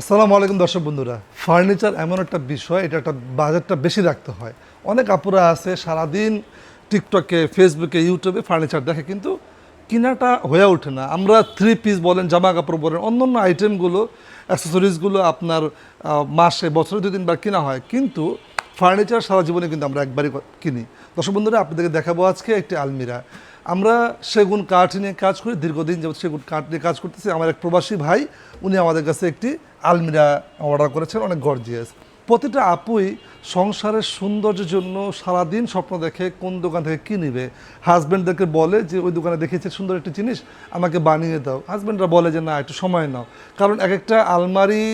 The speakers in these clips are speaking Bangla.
আসসালামু আলাইকুম দর্শক বন্ধুরা। ফার্নিচার এমন একটা বিষয়, এটা একটা বাজারটা বেশি রাখতে হয়। অনেক আপুরা আছে, সারাদিন টিকটকে, ফেসবুকে, ইউটিউবে ফার্নিচার দেখে, কিন্তু কেনাটা হয়ে ওঠে না। আমরা থ্রি পিস বলেন জামা কাপড় বলেন অন্য অন্য আইটেমগুলো অ্যাক্সেসরিজগুলো আপনার মাসে, বছরে দুদিন বা কেনা হয়। কিন্তু ফার্নিচার সারা জীবনে কিন্তু আমরা একবারই কিনি। দর্শক বন্ধুরা, আপনাদেরকে দেখাবো আজকে একটি আলমিরা। আমরা সেগুন কাঠ নিয়ে কাজ করি, দীর্ঘদিন যেমন সেগুন কাঠ নিয়ে কাজ করতেছি। আমার এক প্রবাসী ভাই, উনি আমাদের কাছে একটি আলমিরা অর্ডার করেছেন, অনেক গর্জিয়াস। প্রতিটা আপুই সংসারের সৌন্দর্যের জন্য সারাদিন স্বপ্ন দেখে কোন দোকান থেকে কী নিবে। হাজব্যান্ডদেরকে বলে যে, ওই দোকানে দেখেছে সুন্দর একটি জিনিস, আমাকে বানিয়ে দাও। হাজব্যান্ডরা বলে যে, না, একটু সময় নাও। কারণ এক একটা আলমারি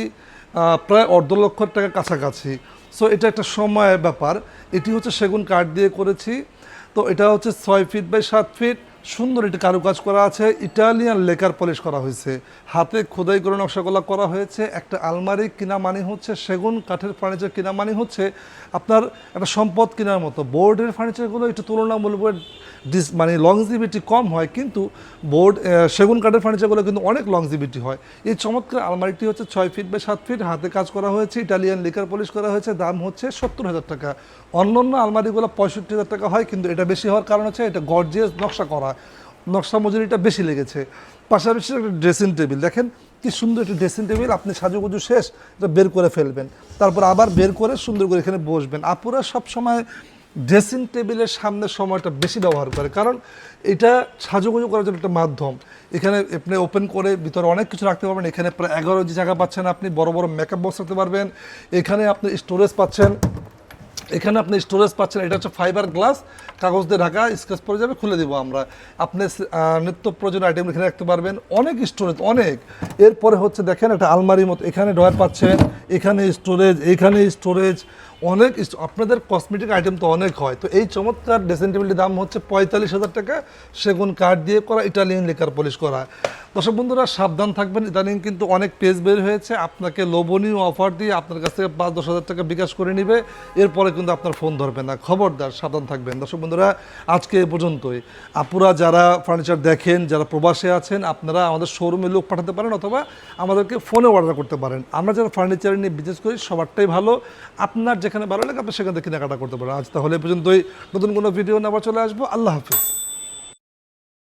প্রায় অর্ধ লক্ষ টাকার কাছাকাছি। সো এটা একটা সময়ের ব্যাপার। এটি হচ্ছে সেগুন কাঠ দিয়ে করেছি। তো এটা হচ্ছে ছয় ফিট বাই সাত ফিট সুন্দর একটি কারুকাজ করা আছে। ইটালিয়ান লেকার পলিশ করা হয়েছে। হাতে খোদাই করে নকশাগুলা করা হয়েছে। একটা আলমারি কিনা মানে হচ্ছে সেগুন, কাঠের ফার্নিচার কিনা মানে হচ্ছে আপনার একটা সম্পদ কেনার মতো। বোর্ডের ফার্নিচারগুলো একটু তুলনামূলক ডিস মানে লংজিভিটি কম হয়, কিন্তু বোর্ড সেগুন, কাঠের ফার্নিচারগুলো কিন্তু অনেক লংজিভিটি হয়। এই চমৎকার আলমারিটি হচ্ছে ছয় ফিট বা সাত ফিট। হাতে কাজ করা হয়েছে। ইটালিয়ান লিকার পলিশ করা হয়েছে। দাম হচ্ছে সত্তর হাজার টাকা। অন্য অন্য আলমারিগুলো পঁয়ষট্টি হাজার টাকা হয়, কিন্তু এটা বেশি হওয়ার কারণ হচ্ছে এটা গর্জিয়াস নকশা করা। নকশা মজুরিটা বেশি লেগেছে। পাশাপাশি একটা ড্রেসিং টেবিল দেখেন কি সুন্দর একটা ড্রেসিং টেবিল আপনি সাজুগুজু শেষ, এটা বের করে ফেলবেন। তারপর আবার বের করে সুন্দর করে এখানে বসবেন। আপুরা সব সময় ড্রেসিং টেবিলের সামনে সময়টা বেশি ব্যবহার করে, কারণ এটা সাজুগুজু করার জন্য একটা মাধ্যম। এখানে আপনি ওপেন করে ভিতরে অনেক কিছু রাখতে পারবেন। এখানে প্রায় এগারো জায়গা পাচ্ছেন আপনি, বড় বড় মেকআপ বক্স রাখতে পারবেন। এখানে আপনি স্টোরেজ পাচ্ছেন। এখানে আপনি স্টোরেজ পাচ্ছেন, এটা হচ্ছে ফাইবার গ্লাস কাগজ দিয়ে ঢাকা স্কেচ পড়ে যাবে, খুলে দিব আমরা। আপনি নিত্য প্রয়োজনীয় আইটেম এখানে রাখতে পারবেন। অনেক স্টোরেজ অনেক। এরপরে হচ্ছে দেখেন একটা আলমারির মতো, এখানে ডয়ার পাচ্ছেন, এখানে স্টোরেজ এখানে স্টোরেজ অনেক আপনাদের কসমেটিক আইটেম তো অনেক হয়। তো এই চমৎকার ড্রেসিং টেবিলটির দাম হচ্ছে পঁয়তাল্লিশ হাজার টাকা। সেগুন কাঠ দিয়ে করা ইটালিয়ান লেকার পলিশ করা। দর্শক বন্ধুরা, সাবধান থাকবেন। ইদানিং কিন্তু অনেক পেজ বের হয়েছে। আপনাকে লোভনীয় অফার দিয়ে আপনার কাছ থেকে পাঁচ, দশ হাজার টাকা বিকাশ করে নিবে। এরপরে কিন্তু আপনার ফোন ধরবে না। খবরদার, সাবধান থাকবেন। দর্শক বন্ধুরা, আজকে এ পর্যন্তই। আপুরা যারা ফার্নিচার দেখেন, যারা প্রবাসে আছেন, আপনারা আমাদের শোরুমে লোক পাঠাতে পারেন অথবা আমাদেরকে ফোনে অর্ডার করতে পারেন। আমরা যারা ফার্নিচার নিয়ে বিজনেস করি, সবারটাই ভালো। আপনার যেখানে ভালো লাগে, আপনি সেখান থেকে কেনাকাটা করতে পারেন। আজ তাহলে এ পর্যন্তই। নতুন কোনো ভিডিও নেওয়া চলে আসব। আল্লাহ হাফিজ।